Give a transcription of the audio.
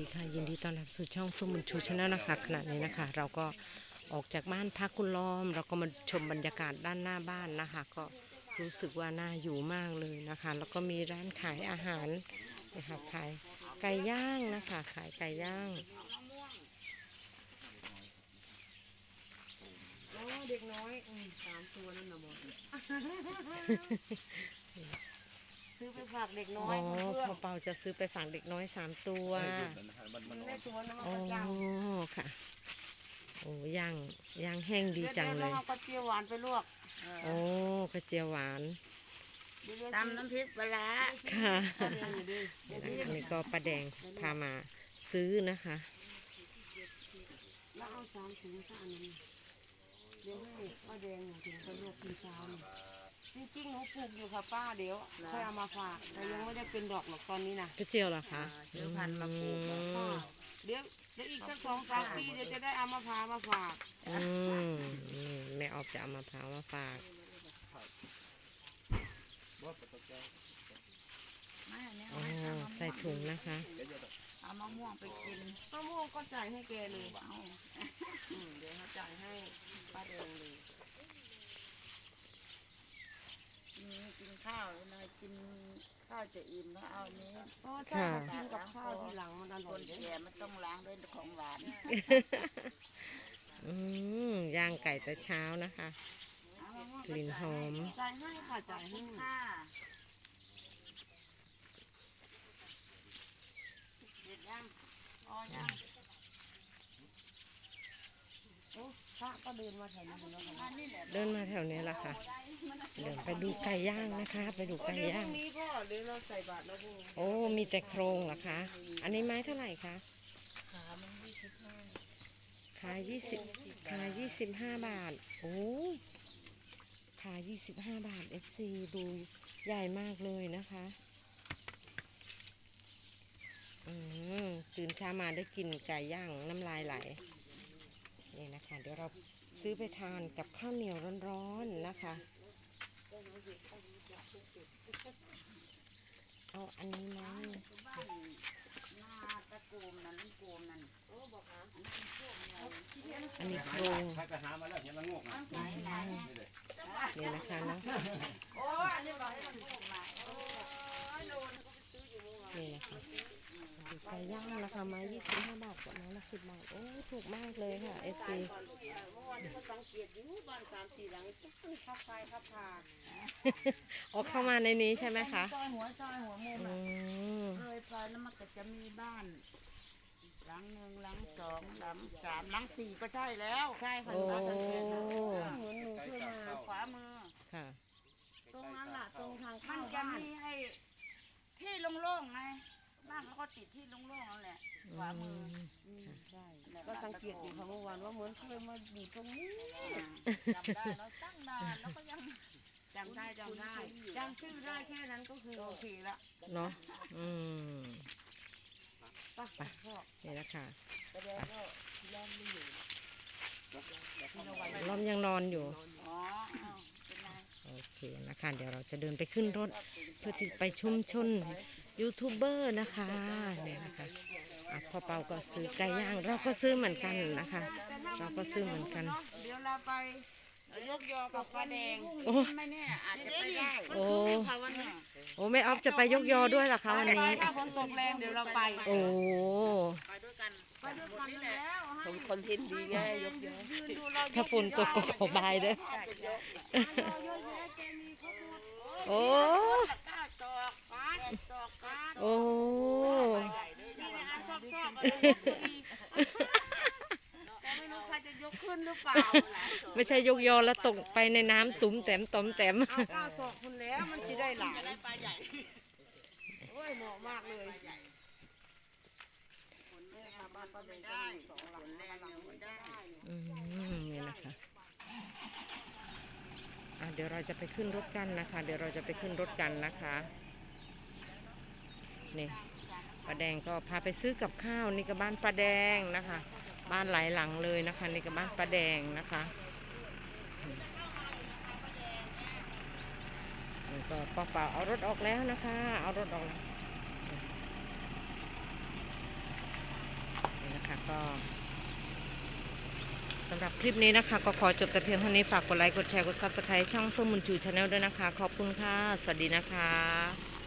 ดีค่ะยินดีต้อนรับสู่ช่องเฟื่องบุญชูชาแนลนะคะขณะนี้นะคะ เราก็ออกจากบ้านพักคุณล้อม เราก็มาชมบรรยากาศด้านหน้าบ้านนะคะ ก็รู้สึกว่าน่าอยู่มากเลยนะคะ แล้วก็มีร้านขายอาหารนะคะขายไก่ย่างนะคะ ขายไก่ย่างเด็กน้อยสามตัวนั่นนะหมด ซื้อไปฝากเด็กน้ออ๋ยอเพื่อนพ่อเปาจะซื้อไปฝากเด็กน้อยสามตัวมันได้ตัวนะมันอ๋อก็ย่างค่ะ โอ้ย่างย่างแห้งดีจังเลดี๋วยยเอากระเจียวหวานไปลวกโอ้กระเจียวหวานเดี๋ยวตำน้ำพริกปลาร้าค่ะเดี๋ยวเดี๋ยวเดี๋ยวอันนี้ก็ป้าแดงพามาซื้อนะคะ แล้วเอาสามถุงซะอันนั้นเดี๋ยวให้ป้าแดงหนูถึงไปลวกกินเช้านี่ จริงๆหนูปลูกอยู่ค่ะป้าเดี๋ยวค่อยเอามาฝากแต่ยังไม่ได้เป็นดอกหรอกตอนนี้นะกระเจียวเหรอคะเดี๋ยวพันมาปลูกอืมเดี๋ยวเดี๋ยวอีกสักสองสามปีเดี๋ยวจะได้เอามาพามาฝากอืมนี่แม่ออกจะเอามะพร้าวมาฝากไม่อันนี้อ๋อเอาไว้ใส่ถุงนะคะ เอามะม่วงไปกินมะม่วงก็จ่ายให้แกเลยเอา อืมเดี๋ยวเขาจ่ายให้ป้าแดงเลย มีกินข้าวหน่อย กินข้าวจะอิ่มแล้วเอาอันนี้โอ้ใช่ค่ะ กินกับข้าวทีหลังมันอคร่อยนเด้แก่ไม่ต้องล้างด้วยของหวานอืมย่างไก่แต่เช้านะคะเอามะม่วงกลิ่นหอม จ่ายให้ค่ะจ่ายให้ค่ะเด็ดยังอ๋อยัง โอ้ พระก็เดินมาแถวนี้แล้วค่ะอันนี้แหละเดินมาแถวนี้แหละค่ะ เดินไปดูไก่ย่างนะคะ ไปดูโอ้ไก่เดี๋ยวพย่ารุ่งงนี้ก็เดี๋ยวเราใส่บาตรแล้วพรุ่งนี้โอ้มีแต่โครงเหรอคะ อันนี้ไม้เท่าไหร่คะขามันยี่สิบห้าขายยี่สิบขายยี่สิบห้าบาท โอ้ขายยี่สิบห้าบาท FC ดูใหญ่มากเลยนะคะอืมตื่นเช้ามาได้กินไก่ย่างน้ำลายไหล นี่นะคะเดี๋ยวเราซื้อไปทานกับข้าวเหนียวร้อนๆนะคะ เอาอันนี้ไหมบ้านหน้าตะโกมนั่นโกมนั่นโอ้บอกอะอันนี้พวกใหญ่อันนี้โครงถ้าไปหามาแล้วเห็นมันงอกนะไหนไหนเนี่ยนี่นะคะเนาะโอ้อันนี้บอกให้มันพวกใหม่โอ้ยโลน ก็ไปซื้ออยู่เมื่อวานนี่นะคะดูไก่ย่างนะคะไม้ยี่สิบห้าบาทกับไม้ละสิบบาท โอ้ ถูกมากเลยค่ะ FC เมื่อวานก็สังเกตอยู่บ้านสามสี่หลังต้องขับไฟขับพาออกเข้ามาในนี้ใช่ไหมคะซอยหัวซอยหัวมุมอือะมเลยไปแล้วมันก็จะมีบ้านหลังหนึ่งหลังสองหลังสามหลังสี่ก็ใช่แล้วใช่ค่ะโอ้หนูสังเกตนะเหมือนหนูเคยมาขวามือค่ะ ตรงนั้นล่ะตรงทางมัเข้านจะบ้านมีไอ้ ที่โล่งๆไงบ้านเขาก็ติดที่โล่งๆนั่นแหละขวามืออืมใช่ ก็สังเกตอยู่ค่ะเมื่อวานว่าเหมือนเคยมาอยู่ตรงนี้ จำได้แล้วตั้งนานแล้วก็ยัง จำได้จำได้จำชื่อได้แค่นั้นก็คือโอเคละเนาะอืมไปไปพ่อนี่นะคะแสดงว่าแรงไม่อยู่ที่เราไว้ล้อมยังนอนอยู่ อ๋ออ้าวเป็นไงโอเคนะคะ เดี๋ยวเราจะเดินไปขึ้นรถ เพื่อที่ไปชุมชนยูทูบเบอร์นะคะเนี่ยนะคะอะพ่อเปาก็ซื้อไก่ย่าง เราก็ซื้อเหมือนกันนะคะ เราก็ซื้อเหมือนกัน เดี๋ยวเราไปยกยอกับป้าแดงโอ้ไม่แน่อาจจะไปได้โอ้ค่ะวันนี้โอ้แม่ออฟจะไปยกยอด้วยเหรอคะวันนี้ถ้าฝนตกแรงเดี๋ยวเราไปโอ้ไปด้วยกันไปด้วยกันแล้วให้คอนเทนต์ดีไงยกเยอะยืนดูเราถ้าฝนตกก็ขอบายเด้อเยอะแยะแกมีเขาพูดโอ้ ก้าจอกฟาดจอกฟาด โอ้นี่นะอันชอบชอบอะไรยกดีแต่ไม่รู้ใครจะยกขึ้นหรือเปล่าไม่ใช่ยกยอแล้วตกไปในน้ำตุ้มแต้มต้มแต้มเอาก้าวศอกคุณแล้วมันสิได้หลายได้ปลาใหญ่โอ้ยเหมาะมากเลยบ้านก็ไม่ได้สองหลังแรงยังไม่ได้อืมนี่นะคะอะเดี๋ยวเราจะไปขึ้นรถกันนะคะ เดี๋ยวเราจะไปขึ้นรถกันนะคะ นี่ป้าแดงก็พาไปซื้อกับข้าวนี่ก็บ้านป้าแดงนะคะ บ้านหลายหลังเลยนะคะนี่ก็บ้านป้าแดงนะคะนี่ก็ป้าเป่าเอารถออกแล้วนะคะ เอารถออกแล้วก็สำหรับคลิปนี้นะคะ ก็ขอจบแต่เพียงเท่านี้ฝากกดไลค์กดแชร์กด Subscribe ช่องเฟื่องบุญชูชาแนลด้วยนะคะ ขอบคุณค่ะ สวัสดีนะคะ